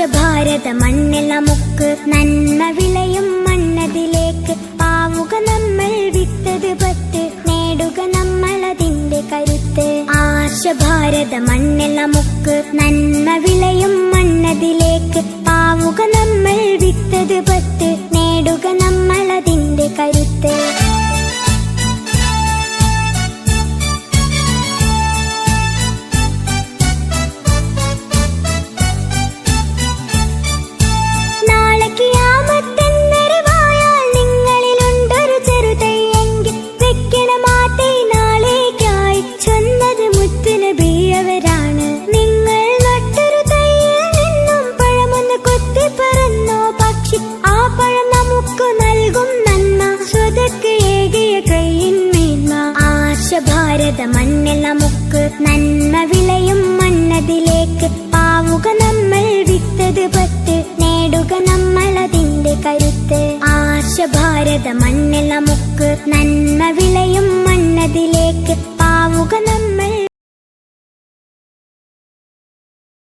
ഭാരത മണ്ണിൽ നമുക്ക് നന്മ വിളയും മണ്ണതിലേക്ക്. പാവുക നമ്മൾ വിത്തത് പത്ത് നേടുക നമ്മൾ അതിന്റെ കരുത്ത്. ആശ ഭാരത മണ്ണിൽ നമുക്ക് നന്മ വിളയും മണ്ണതിലേക്ക്. വിതച്ചത് മണ്ണിൽ നമുക്ക് നന്മ വിളയും മണ്ണതിലേക്ക് പാവുക നമ്മൾ വിത്തത് പത്ത്. നേടുക നമ്മൾ അതിന്റെ കരുത്ത്. ആർഷഭാരത മണ്ണിൽ നമുക്ക് നന്മ വിളയും മണ്ണതിലേക്ക് പാവുക നമ്മൾ